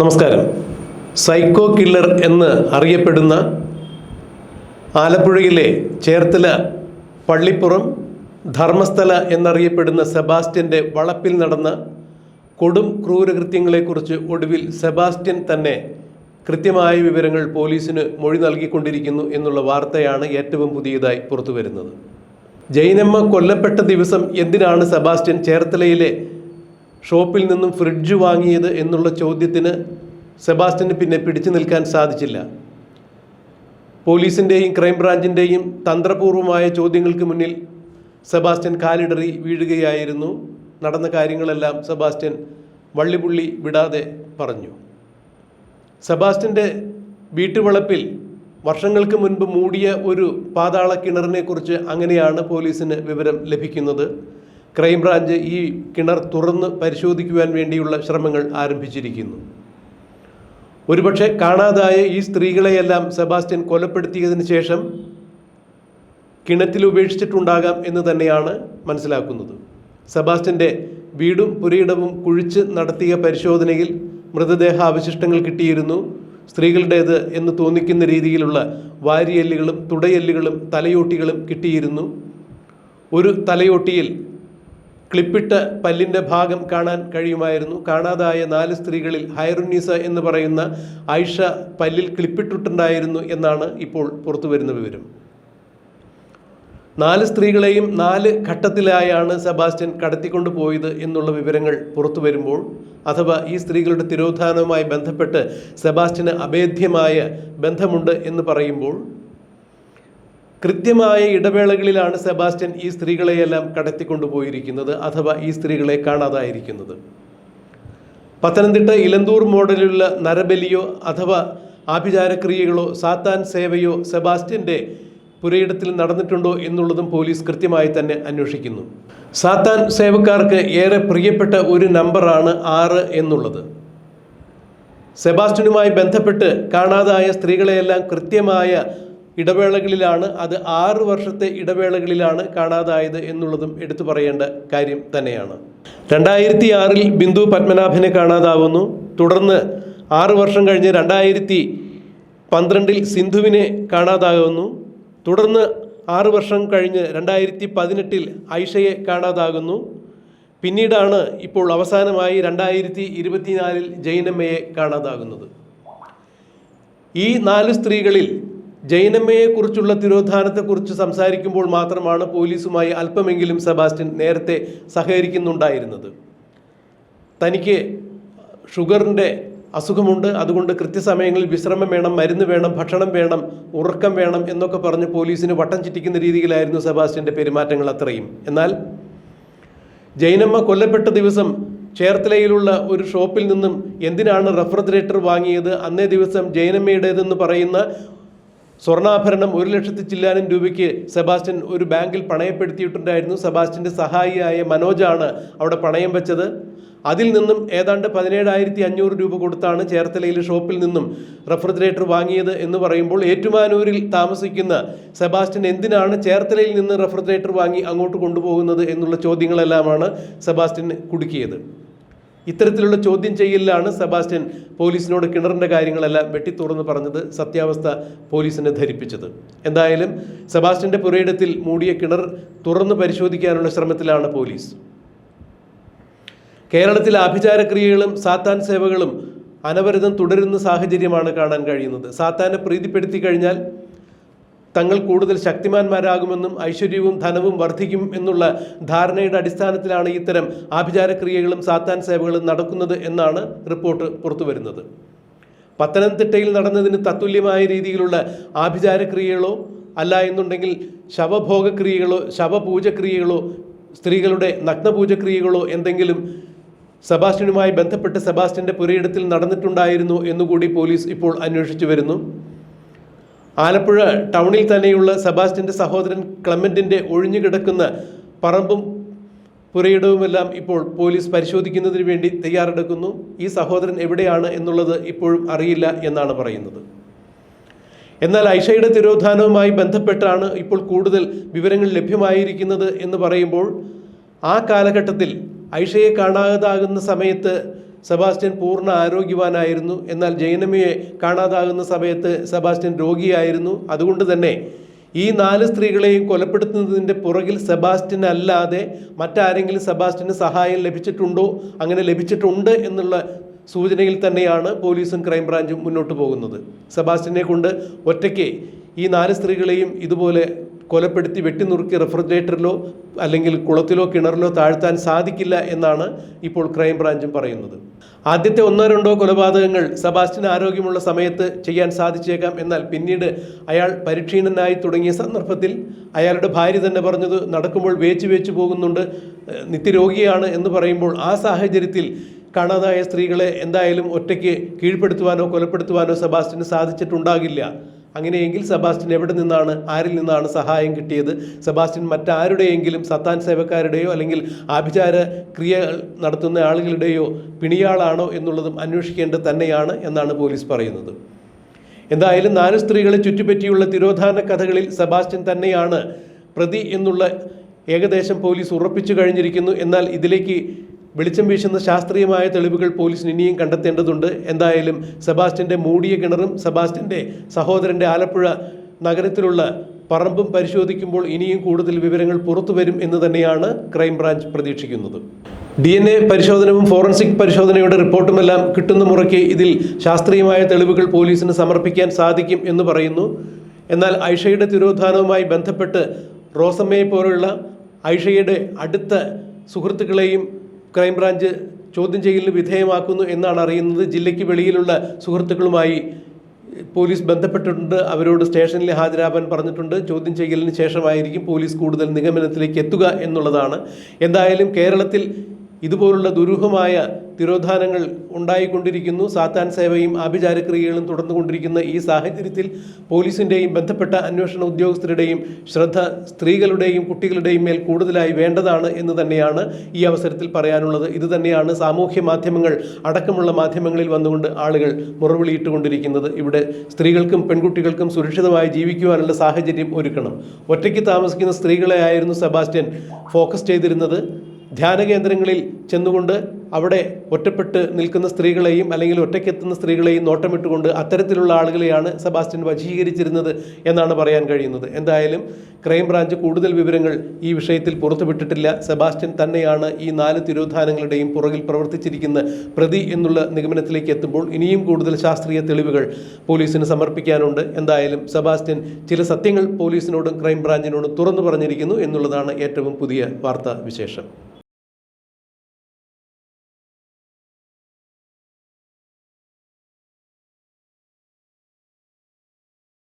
നമസ്കാരം. Psycho killer എന്ന് അറിയപ്പെടുന്ന ആലപ്പുഴയിലെ ചേർത്തല പള്ളിപ്പുറം ധർമ്മസ്ഥല എന്നറിയപ്പെടുന്ന സെബാസ്റ്റ്യന്റെ വളപ്പിൽ നടന്ന കൊടും ക്രൂരകൃത്യങ്ങളെക്കുറിച്ച് ഒടുവിൽ സെബാസ്റ്റ്യൻ തന്നെ കൃത്യമായ വിവരങ്ങൾ പോലീസിന് മൊഴി നൽകിക്കൊണ്ടിരിക്കുന്നു എന്നുള്ള വാർത്തയാണ് ഏറ്റവും പുതിയതായി പുറത്തു വരുന്നത് ജൈനമ്മ കൊല്ലപ്പെട്ട ദിവസം എന്തിനാണ് സെബാസ്റ്റ്യൻ ചേർത്തലയിലെ ഷോപ്പിൽ നിന്നും ഫ്രിഡ്ജ് വാങ്ങിയത് എന്നുള്ള ചോദ്യത്തിന് സെബാസ്റ്റ്യന് പിന്നെ പിടിച്ചു നിൽക്കാൻ സാധിച്ചില്ല. പോലീസിന്റെയും ക്രൈംബ്രാഞ്ചിന്റെയും തന്ത്രപൂർവമായ ചോദ്യങ്ങൾക്ക് മുന്നിൽ സെബാസ്റ്റ്യൻ കാലിടറി വീഴുകയായിരുന്നു. നടന്ന കാര്യങ്ങളെല്ലാം സെബാസ്റ്റ്യൻ വള്ളിപുള്ളി വിടാതെ പറഞ്ഞു. സെബാസ്റ്റ്യന്റെ വീട്ടുവളപ്പിൽ വർഷങ്ങൾക്ക് മുൻപ് മൂടിയ ഒരു പാതാള കിണറിനെക്കുറിച്ച് അങ്ങനെയാണ് പോലീസിന് വിവരം ലഭിക്കുന്നത്. ക്രൈംബ്രാഞ്ച് ഈ കിണർ തുറന്ന് പരിശോധിക്കുവാൻ വേണ്ടിയുള്ള ശ്രമങ്ങൾ ആരംഭിച്ചിരിക്കുന്നു. ഒരുപക്ഷെ കാണാതായ ഈ സ്ത്രീകളെയെല്ലാം സെബാസ്റ്റ്യൻ കൊലപ്പെടുത്തിയതിന് ശേഷം കിണറ്റിൽ ഉപേക്ഷിച്ചിട്ടുണ്ടാകാം എന്ന് തന്നെയാണ് മനസ്സിലാക്കുന്നത്. സെബാസ്റ്റ്യന്റെ വീടും പുരയിടവും കുഴിച്ച് നടത്തിയ പരിശോധനയിൽ മൃതദേഹ അവശിഷ്ടങ്ങൾ കിട്ടിയിരുന്നു. സ്ത്രീകളുടേത് എന്ന് തോന്നിക്കുന്ന രീതിയിലുള്ള വാരിയെല്ലുകളും തുടയെല്ലുകളും തലയോട്ടികളും കിട്ടിയിരുന്നു. ഒരു തലയോട്ടിയിൽ ക്ലിപ്പിട്ട പല്ലിന്റെ ഭാഗം കാണാൻ കഴിയുമായിരുന്നു. കാണാതായ നാല് സ്ത്രീകളിൽ ഹൈറുന്നീസ എന്ന് പറയുന്ന ആയിഷ പല്ലിൽ ക്ലിപ്പിട്ടിട്ടുണ്ടായിരുന്നു എന്നാണ് ഇപ്പോൾ പുറത്തു വരുന്ന വിവരം. നാല് സ്ത്രീകളെയും നാല് ഘട്ടത്തിലായാണ് സെബാസ്റ്റ്യൻ കടത്തിക്കൊണ്ടു പോയത് എന്നുള്ള വിവരങ്ങൾ പുറത്തു വരുമ്പോൾ അഥവാ ഈ സ്ത്രീകളുടെ തിരോധാനവുമായി ബന്ധപ്പെട്ട് സെബാസ്റ്റ്യന് അഭേദ്യമായ ബന്ധമുണ്ട് എന്ന് പറയുമ്പോൾ കൃത്യമായ ഇടവേളകളിലാണ് സെബാസ്റ്റ്യൻ ഈ സ്ത്രീകളെയെല്ലാം കടത്തിക്കൊണ്ടുപോയിരിക്കുന്നത് അഥവാ ഈ സ്ത്രീകളെ കാണാതായിരിക്കുന്നത്. പത്തനംതിട്ട ഇലന്തൂർ മോഡലിലുള്ള നരബലിയോ അഥവാ ആഭിചാരക്രിയകളോ സാത്താൻ സേവയോ സെബാസ്റ്റ്യന്റെ പുരയിടത്തിൽ നടന്നിട്ടുണ്ടോ എന്നുള്ളതും പോലീസ് കൃത്യമായി തന്നെ അന്വേഷിക്കുന്നു. സാത്താൻ സേവക്കാർക്ക് ഏറെ പ്രിയപ്പെട്ട ഒരു നമ്പറാണ് ആറ് എന്നുള്ളത്. സെബാസ്റ്റ്യനുമായി ബന്ധപ്പെട്ട് കാണാതായ സ്ത്രീകളെയെല്ലാം കൃത്യമായ ഇടവേളകളിലാണ് അത് ആറ് വർഷത്തെ ഇടവേളകളിലാണ് കാണാതായത് എന്നുള്ളതും എടുത്തു പറയേണ്ട കാര്യം തന്നെയാണ്. രണ്ടായിരത്തി ആറിൽ ബിന്ദു പത്മനാഭനെ കാണാതാവുന്നു. തുടർന്ന് ആറ് വർഷം കഴിഞ്ഞ് രണ്ടായിരത്തി പന്ത്രണ്ടിൽ സിന്ധുവിനെ കാണാതാകുന്നു. തുടർന്ന് ആറ് വർഷം കഴിഞ്ഞ് രണ്ടായിരത്തി പതിനെട്ടിൽ ഐഷയെ കാണാതാകുന്നു. പിന്നീടാണ് ഇപ്പോൾ അവസാനമായി രണ്ടായിരത്തി ഇരുപത്തിനാലിൽ ജൈനമ്മയെ കാണാതാകുന്നത്. ഈ നാല് സ്ത്രീകളിൽ ജൈനമ്മയെക്കുറിച്ചുള്ള തിരോധാനത്തെക്കുറിച്ച് സംസാരിക്കുമ്പോൾ മാത്രമാണ് പോലീസുമായി അല്പമെങ്കിലും സെബാസ്റ്റ്യൻ നേരത്തെ സഹകരിക്കുന്നുണ്ടായിരുന്നത്. തനിക്ക് ഷുഗറിന്റെ അസുഖമുണ്ട്. അതുകൊണ്ട് കൃത്യസമയങ്ങളിൽ വിശ്രമം വേണം മരുന്ന് വേണം ഭക്ഷണം വേണം ഉറക്കം വേണം എന്നൊക്കെ പറഞ്ഞ് പോലീസിന് വട്ടം ചുറ്റിക്കുന്ന രീതിയിലായിരുന്നു സെബാസ്റ്റ്യന്റെ പെരുമാറ്റങ്ങൾ അത്രയും. എന്നാൽ ജൈനമ്മ കൊല്ലപ്പെട്ട ദിവസം ചേർത്തലയിലുള്ള ഒരു ഷോപ്പിൽ നിന്നും എന്തിനാണ് റെഫ്രിജറേറ്റർ വാങ്ങിയത്? അന്നേ ദിവസം ജൈനമ്മയുടേതെന്ന് പറയുന്ന സ്വർണാഭരണം ഒരു ലക്ഷത്തി ചില്ലാനും രൂപയ്ക്ക് സെബാസ്റ്റ്യൻ ഒരു ബാങ്കിൽ പണയപ്പെടുത്തിയിട്ടുണ്ടായിരുന്നു. സെബാസ്റ്റ്യന്റെ സഹായിയായ മനോജാണ് അവിടെ പണയം വെച്ചത്. അതിൽ നിന്നും ഏതാണ്ട് പതിനേഴായിരത്തി അഞ്ഞൂറ് രൂപ കൊടുത്താണ് ചേർത്തലയിലെ ഷോപ്പിൽ നിന്നും റെഫ്രിജറേറ്റർ വാങ്ങിയത് എന്ന് പറയുമ്പോൾ ഏറ്റുമാനൂരിൽ താമസിക്കുന്ന സെബാസ്റ്റ്യൻ എന്തിനാണ് ചേർത്തലയിൽ നിന്ന് റെഫ്രിജറേറ്റർ വാങ്ങി അങ്ങോട്ട് കൊണ്ടുപോകുന്നത് എന്നുള്ള ചോദ്യങ്ങളെല്ലാമാണ് സെബാസ്റ്റ്യൻ കുടുക്കിയത്. ഇത്തരത്തിലുള്ള ചോദ്യം ചെയ്യലിലാണ് സെബാസ്റ്റ്യൻ പോലീസിനോട് കിണറിന്റെ കാര്യങ്ങളെല്ലാം വെട്ടിത്തുറന്ന് പറഞ്ഞത് സത്യാവസ്ഥ പോലീസിനെ ധരിപ്പിച്ചത്. എന്തായാലും സെബാസ്റ്റ്യന്റെ പുരയിടത്തിൽ മൂടിയ കിണർ തുറന്ന് പരിശോധിക്കാനുള്ള ശ്രമത്തിലാണ് പോലീസ്. കേരളത്തിൽ ആഭിചാരക്രിയകളും സാത്താൻ സേവകളും അനവരതം തുടരുന്ന സാഹചര്യമാണ് കാണാൻ കഴിയുന്നത്. സാത്താനെ പ്രീതിപ്പെടുത്തി കഴിഞ്ഞാൽ തങ്ങൾ കൂടുതൽ ശക്തിമാന്മാരാകുമെന്നും ഐശ്വര്യവും ധനവും വർദ്ധിക്കും എന്നുള്ള ധാരണയുടെ അടിസ്ഥാനത്തിലാണ് ഇത്തരം ആഭിചാരക്രിയകളും സാത്താൻ സേവകളും നടക്കുന്നത് എന്നാണ് റിപ്പോർട്ട് പുറത്തു വരുന്നത് പത്തനംതിട്ടയിൽ നടന്നതിന് തത്തുല്യമായ രീതിയിലുള്ള ആഭിചാരക്രിയകളോ അല്ല എന്നുണ്ടെങ്കിൽ ശവഭോഗക്രിയകളോ ശവപൂജക്രിയകളോ സ്ത്രീകളുടെ നഗ്നപൂജക്രിയകളോ എന്തെങ്കിലും സെബാസ്റ്റ്യനുമായി ബന്ധപ്പെട്ട് സെബാസ്റ്റ്യന്റെ പുരയിടത്തിൽ നടന്നിട്ടുണ്ടായിരുന്നു എന്നുകൂടി പോലീസ് ഇപ്പോൾ അന്വേഷിച്ചു വരുന്നു. ആലപ്പുഴ ടൗണിൽ തന്നെയുള്ള സെബാസ്റ്റ്യന്റെ സഹോദരൻ ക്ലമന്റിന്റെ ഒഴിഞ്ഞുകിടക്കുന്ന പറമ്പും പുരയിടവുമെല്ലാം ഇപ്പോൾ പോലീസ് പരിശോധിക്കുന്നതിന് വേണ്ടി തയ്യാറെടുക്കുന്നു. ഈ സഹോദരൻ എവിടെയാണ് എന്നുള്ളത് ഇപ്പോഴും അറിയില്ല എന്നാണ് പറയുന്നത്. എന്നാൽ ഐഷയുടെ തിരോധാനവുമായി ബന്ധപ്പെട്ടാണ് ഇപ്പോൾ കൂടുതൽ വിവരങ്ങൾ ലഭ്യമായിരിക്കുന്നത് എന്ന് പറയുമ്പോൾ ആ കാലഘട്ടത്തിൽ ഐഷയെ കാണാതാകുന്ന സമയത്ത് സെബാസ്റ്റ്യൻ പൂർണ ആരോഗ്യവാനായിരുന്നു. എന്നാൽ ജൈനമ്മയെ കാണാതാകുന്ന സമയത്ത് സെബാസ്റ്റ്യൻ രോഗിയായിരുന്നു. അതുകൊണ്ട് തന്നെ ഈ നാല് സ്ത്രീകളെയും കൊലപ്പെടുത്തുന്നതിന്റെ പുറകിൽ സെബാസ്റ്റ്യൻ അല്ലാതെ മറ്റാരെങ്കിലും സെബാസ്റ്റ്യന് സഹായം ലഭിച്ചിട്ടുണ്ടോ? അങ്ങനെ ലഭിച്ചിട്ടുണ്ട് എന്നുള്ള സൂചനയിൽ തന്നെയാണ് പോലീസും ക്രൈംബ്രാഞ്ചും മുന്നോട്ട് പോകുന്നത്. സെബാസ്റ്റ്യനെ കൊണ്ട് ഒറ്റയ്ക്ക് ഈ നാല് സ്ത്രീകളെയും ഇതുപോലെ കൊലപ്പെടുത്തി വെട്ടിനുറുക്കി റെഫ്രിജറേറ്ററിലോ അല്ലെങ്കിൽ കുളത്തിലോ കിണറിലോ താഴ്ത്താൻ സാധിക്കില്ല എന്നാണ് ഇപ്പോൾ ക്രൈംബ്രാഞ്ചും പറയുന്നത്. ആദ്യത്തെ ഒന്നോ രണ്ടോ കൊലപാതകങ്ങൾ സബാസ്റ്റിന് ആരോഗ്യമുള്ള സമയത്ത് ചെയ്യാൻ സാധിച്ചേക്കാം എന്നാൽ പിന്നീട് അയാൾ പരിക്ഷീണനായി തുടങ്ങിയ സന്ദർഭത്തിൽ അയാളുടെ ഭാര്യ തന്നെ പറഞ്ഞത് നടക്കുമ്പോൾ വേച്ച് വേച്ച് പോകുന്നുണ്ട് നിത്യരോഗിയാണ് എന്ന് പറയുമ്പോൾ ആ സാഹചര്യത്തിൽ കാണാതായ സ്ത്രീകളെ എന്തായാലും ഒറ്റയ്ക്ക് കീഴ്പ്പെടുത്തുവാനോ കൊലപ്പെടുത്തുവാനോ സബാസ്റ്റിന് സാധിച്ചിട്ടുണ്ടാകില്ല. അങ്ങനെയെങ്കിൽ സെബാസ്റ്റ്യൻ എവിടെ നിന്നാണ് ആരിൽ നിന്നാണ് സഹായം കിട്ടിയത്? സെബാസ്റ്റ്യൻ മറ്റാരുടെയെങ്കിലും സത്താൻ സേവക്കാരുടെയോ അല്ലെങ്കിൽ ആഭിചാര ക്രിയ നടത്തുന്ന ആളുകളുടെയോ പിണിയാളാണോ എന്നുള്ളതും അന്വേഷിക്കേണ്ടത് തന്നെയാണ് എന്നാണ് പോലീസ് പറയുന്നത്. എന്തായാലും നാല് സ്ത്രീകളെ ചുറ്റിപ്പറ്റിയുള്ള തിരോധാന കഥകളിൽ സെബാസ്റ്റ്യൻ തന്നെയാണ് പ്രതി എന്നുള്ള ഏകദേശം പോലീസ് ഉറപ്പിച്ചു കഴിഞ്ഞിരിക്കുന്നു. എന്നാൽ ഇതിലേക്ക് വെളിച്ചം വീശുന്ന ശാസ്ത്രീയമായ തെളിവുകൾ പോലീസിന് ഇനിയും കണ്ടെത്തേണ്ടതുണ്ട്. എന്തായാലും സെബാസ്റ്റ്യന്റെ മൂടിയ കിണറും സെബാസ്റ്റ്യന്റെ സഹോദരന്റെ ആലപ്പുഴ നഗരത്തിലുള്ള പറമ്പും പരിശോധിക്കുമ്പോൾ ഇനിയും കൂടുതൽ വിവരങ്ങൾ പുറത്തു വരും എന്ന് തന്നെയാണ് ക്രൈംബ്രാഞ്ച് പ്രതീക്ഷിക്കുന്നത്. ഡി എൻ എ പരിശോധനവും ഫോറൻസിക് പരിശോധനയുടെ റിപ്പോർട്ടുമെല്ലാം കിട്ടുന്ന മുറയ്ക്ക് ഇതിൽ ശാസ്ത്രീയമായ തെളിവുകൾ പോലീസിന് സമർപ്പിക്കാൻ സാധിക്കും എന്ന് പറയുന്നു. എന്നാൽ ഐഷയുടെ തിരോധാനവുമായി ബന്ധപ്പെട്ട് റോസമ്മയെ പോലുള്ള ഐഷയുടെ അടുത്ത സുഹൃത്തുക്കളെയും ക്രൈംബ്രാഞ്ച് ചോദ്യം ചെയ്യലിന് വിധേയമാക്കുന്നു എന്നാണ് അറിയുന്നത്. ജില്ലയ്ക്ക് വെളിയിലുള്ള സുഹൃത്തുക്കളുമായി പോലീസ് ബന്ധപ്പെട്ടിട്ടുണ്ട്. അവരോട് സ്റ്റേഷനിൽ ഹാജരാവാൻ പറഞ്ഞിട്ടുണ്ട്. ചോദ്യം ചെയ്യലിന് ശേഷമായിരിക്കും പോലീസ് കൂടുതൽ നിഗമനത്തിലേക്ക് എത്തുക എന്നുള്ളതാണ്. എന്തായാലും കേരളത്തിൽ ഇതുപോലുള്ള ദുരൂഹമായ തിരോധാനങ്ങൾ ഉണ്ടായിക്കൊണ്ടിരിക്കുന്നു. സാത്താൻ സേവയും ആഭിചാരക്രിയകളും തുടർന്നുകൊണ്ടിരിക്കുന്ന ഈ സാഹചര്യത്തിൽ പോലീസിന്റെയും ബന്ധപ്പെട്ട അന്വേഷണ ഉദ്യോഗസ്ഥരുടെയും ശ്രദ്ധ സ്ത്രീകളുടെയും കുട്ടികളുടെയും മേൽ കൂടുതലായി വേണ്ടതാണ് എന്ന് തന്നെയാണ് ഈ അവസരത്തിൽ പറയാനുള്ളത്. ഇത് തന്നെയാണ് സാമൂഹ്യ മാധ്യമങ്ങൾ അടക്കമുള്ള മാധ്യമങ്ങളിൽ വന്നുകൊണ്ട് ആളുകൾ മുറവിളിയിട്ടുകൊണ്ടിരിക്കുന്നത്. ഇവിടെ സ്ത്രീകൾക്കും പെൺകുട്ടികൾക്കും സുരക്ഷിതമായി ജീവിക്കുവാനുള്ള സാഹചര്യം ഒരുക്കണം. ഒറ്റയ്ക്ക് താമസിക്കുന്ന സ്ത്രീകളെ ആയിരുന്നു സെബാസ്റ്റ്യൻ ഫോക്കസ് ചെയ്തിരുന്നത്. ധ്യാന കേന്ദ്രങ്ങളിൽ ചെന്നുകൊണ്ട് അവിടെ ഒറ്റപ്പെട്ട് നിൽക്കുന്ന സ്ത്രീകളെയും അല്ലെങ്കിൽ ഒറ്റയ്ക്കെത്തുന്ന സ്ത്രീകളെയും നോട്ടമിട്ടുകൊണ്ട് അത്തരത്തിലുള്ള ആളുകളെയാണ് സെബാസ്റ്റ്യൻ വശീകരിച്ചിരുന്നത് എന്നാണ് പറയാൻ കഴിയുന്നത്. എന്തായാലും ക്രൈംബ്രാഞ്ച് കൂടുതൽ വിവരങ്ങൾ ഈ വിഷയത്തിൽ പുറത്തുവിട്ടിട്ടില്ല. സെബാസ്റ്റ്യൻ തന്നെയാണ് ഈ നാല് തിരോധാനങ്ങളുടെയും പുറകിൽ പ്രവർത്തിച്ചിരിക്കുന്ന പ്രതി എന്നുള്ള നിഗമനത്തിലേക്ക് എത്തുമ്പോൾ ഇനിയും കൂടുതൽ ശാസ്ത്രീയ തെളിവുകൾ പോലീസിന് സമർപ്പിക്കാനുണ്ട്. എന്തായാലും സെബാസ്റ്റ്യൻ ചില സത്യങ്ങൾ പോലീസിനോടും ക്രൈംബ്രാഞ്ചിനോടും തുറന്നു പറഞ്ഞിരിക്കുന്നു എന്നുള്ളതാണ് ഏറ്റവും പുതിയ വാർത്താ വിശേഷം